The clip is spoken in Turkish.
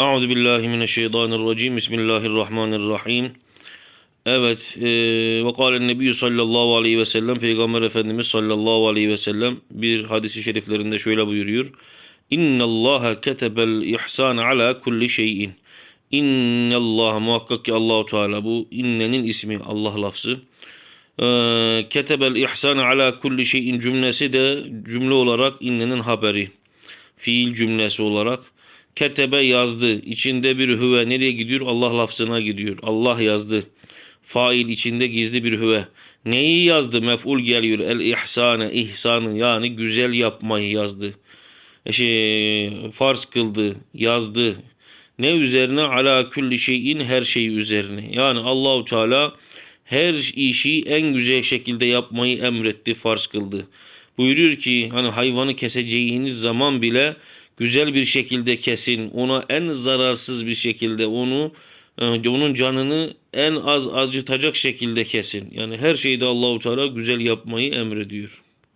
Euzu billahi mineşşeytanirracim. Bismillahirrahmanirrahim. Evet, e, ve kâlen nebiyyü sallallahu aleyhi ve sellem Peygamber Efendimiz sallallahu aleyhi ve sellem bir hadisi şeriflerinde şöyle buyuruyor. İnnallâhe ketebel ihsan ala kulli şeyin. İnnallâhe muhakkak ki Allahu Teala bu innenin ismi Allah lafzı. E, ketebel ihsan ala kulli şeyin cümlesi de cümle olarak innenin haberi. Fiil cümlesi olarak ketebe yazdı. İçinde bir hüve nereye gidiyor? Allah lafzına gidiyor. Allah yazdı. Fail içinde gizli bir hüve. Neyi yazdı? Mef'ul geliyor. El ihsane, ihsanı yani güzel yapmayı yazdı. E şey, farz kıldı, yazdı. Ne üzerine? Ala külli şeyin her şey üzerine. Yani Allahu Teala her işi en güzel şekilde yapmayı emretti, farz kıldı. Buyuruyor ki hani hayvanı keseceğiniz zaman bile güzel bir şekilde kesin. Ona en zararsız bir şekilde onu e, onun canını en az acıtacak şekilde kesin. Yani her şeyde Allahu Teala güzel yapmayı emrediyor.